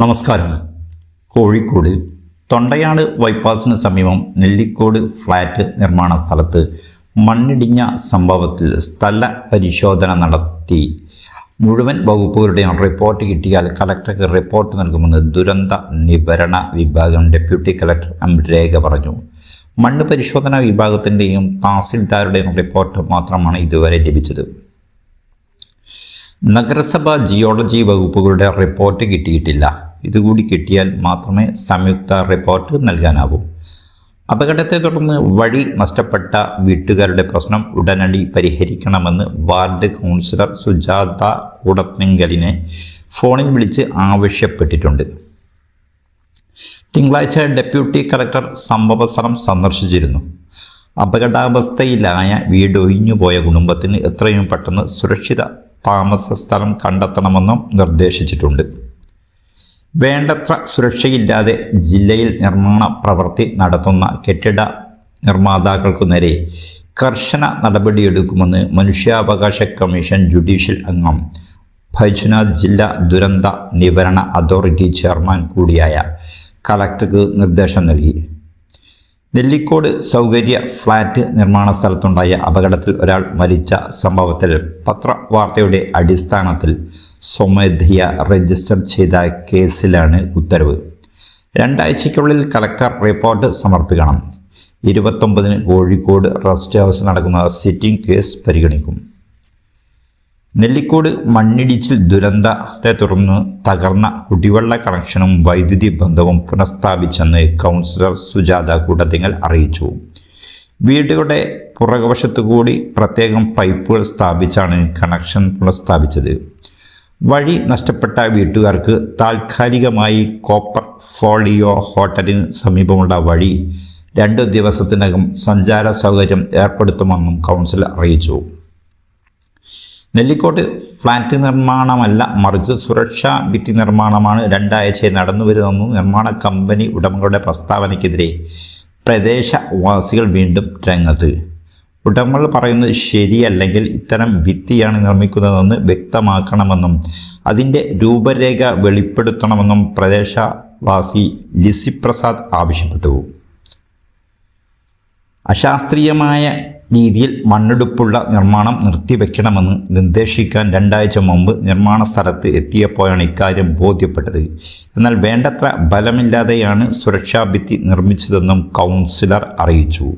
നമസ്കാരം. കോഴിക്കോട് തൊണ്ടയാട് ബൈപ്പാസിന് സമീപം നെല്ലിക്കോട് ഫ്ലാറ്റ് നിർമ്മാണ സ്ഥലത്ത് മണ്ണിടിഞ്ഞ സംഭവത്തിൽ സ്ഥല പരിശോധന നടത്തി. മുഴുവൻ വകുപ്പുകളുടെയും റിപ്പോർട്ട് കിട്ടിയാൽ കലക്ടർക്ക് റിപ്പോർട്ട് നൽകുമെന്ന് ദുരന്ത നിവാരണ വിഭാഗം ഡെപ്യൂട്ടി കലക്ടർ എം രേഖ പറഞ്ഞു. മണ്ണ് പരിശോധനാ വിഭാഗത്തിന്റെയും തഹസിൽദാരുടെയും റിപ്പോർട്ട് മാത്രമാണ് ഇതുവരെ ലഭിച്ചത്. നഗരസഭ ജിയോളജി വകുപ്പുകളുടെ റിപ്പോർട്ട് കിട്ടിയിട്ടില്ല. ഇതുകൂടി കിട്ടിയാൽ മാത്രമേ സംയുക്ത റിപ്പോർട്ട് നൽകാനാവൂ. അപകടത്തെ തുടർന്ന് വഴി നഷ്ടപ്പെട്ട വീട്ടുകാരുടെ പ്രശ്നം ഉടനടി പരിഹരിക്കണമെന്ന് വാർഡ് കൗൺസിലർ സുജാത കൂടത്തിങ്കലിനെ ഫോണിൽ വിളിച്ച് ആവശ്യപ്പെട്ടിട്ടുണ്ട്. തിങ്കളാഴ്ച ഡെപ്യൂട്ടി കളക്ടർ സംഭവസ്ഥലം സന്ദർശിച്ചിരുന്നു. അപകടാവസ്ഥയിലായ വീടൊഴിഞ്ഞുപോയ കുടുംബത്തിന് എത്രയും പെട്ടെന്ന് സുരക്ഷിത താമസ സ്ഥലം കണ്ടെത്തണമെന്നും നിർദ്ദേശിച്ചിട്ടുണ്ട്. വേണ്ടത്ര സുരക്ഷയില്ലാതെ ജില്ലയിൽ നിർമ്മാണ പ്രവൃത്തി നടത്തുന്ന കെട്ടിട നിർമ്മാതാക്കൾക്കു നേരെ കർശന നടപടിയെടുക്കുമെന്ന് മനുഷ്യാവകാശ കമ്മീഷൻ ജുഡീഷ്യൽ അംഗം ഭജ്നാഥ് ജില്ലാ ദുരന്ത നിവാരണ അതോറിറ്റി ചെയർമാൻ കൂടിയായ കളക്ടർക്ക് നിർദ്ദേശം നൽകി. നെല്ലിക്കോട് സൗകര്യ ഫ്ളാറ്റ് നിർമ്മാണ സ്ഥലത്തുണ്ടായ അപകടത്തിൽ ഒരാൾ മരിച്ച സംഭവത്തിൽ പത്രവാർത്തയുടെ അടിസ്ഥാനത്തിൽ സ്വമേധയ രജിസ്റ്റർ ചെയ്ത കേസിലാണ് ഉത്തരവ്. രണ്ടാഴ്ചയ്ക്കുള്ളിൽ കലക്ടർ റിപ്പോർട്ട് സമർപ്പിക്കണം. ഇരുപത്തൊമ്പതിന് കോഴിക്കോട് റെസ്റ്റ് ഹൗസിൽ നടക്കുന്ന സിറ്റിംഗ് കേസ് പരിഗണിക്കും. നെല്ലിക്കോട് മണ്ണിടിച്ചിൽ ദുരന്തത്തെ തുടർന്ന് തകർന്ന കുടിവെള്ള കണക്ഷനും വൈദ്യുതി ബന്ധവും പുനഃസ്ഥാപിച്ചെന്ന് കൗൺസിലർ സുജാത കൂട്ടത്തിങ്ങൽ അറിയിച്ചു. വീടുകളുടെ പുറകുവശത്തു കൂടി പ്രത്യേകം പൈപ്പുകൾ സ്ഥാപിച്ചാണ് കണക്ഷൻ പുനഃസ്ഥാപിച്ചത്. വഴി നഷ്ടപ്പെട്ട വീട്ടുകാർക്ക് താൽക്കാലികമായി കോപ്പർ ഫോളിയോ ഹോട്ടലിന് സമീപമുള്ള വഴി രണ്ട് ദിവസത്തിനകം സഞ്ചാര സൗകര്യം ഏർപ്പെടുത്തുമെന്നും കൗൺസിൽ അറിയിച്ചു. നെല്ലിക്കോട്ട് ഫ്ലാറ്റ് നിർമ്മാണമല്ല മറിച്ച് സുരക്ഷാ ഭിത്തി നിർമ്മാണമാണ് രണ്ടാഴ്ച നടന്നുവരുന്നെന്നും നിർമ്മാണ കമ്പനി ഉടമകളുടെ പ്രസ്താവനയ്ക്കെതിരെ പ്രദേശവാസികൾ വീണ്ടും രംഗത്ത്. ഉടമകൾ പറയുന്നത് ശരിയല്ലെങ്കിൽ ഇത്തരം ഭിത്തിയാണ് നിർമ്മിക്കുന്നതെന്ന് വ്യക്തമാക്കണമെന്നും അതിന്റെ രൂപരേഖ വെളിപ്പെടുത്തണമെന്നും പ്രദേശവാസി ലിസിപ്രസാദ് ആവശ്യപ്പെട്ടു. അശാസ്ത്രീയമായ രീതിയിൽ മണ്ണെടുപ്പുള്ള നിർമ്മാണം നിർത്തിവെക്കണമെന്ന് നിർദ്ദേശിക്കാൻ രണ്ടാഴ്ച മുമ്പ് നിർമ്മാണ സ്ഥലത്ത് എത്തിയപ്പോഴാണ് ഇക്കാര്യം ബോധ്യപ്പെട്ടത്. എന്നാൽ വേണ്ടത്ര ബലമില്ലാതെയാണ് സുരക്ഷാ ഭിത്തി നിർമ്മിച്ചതെന്നും കൗൺസിലർ അറിയിച്ചു.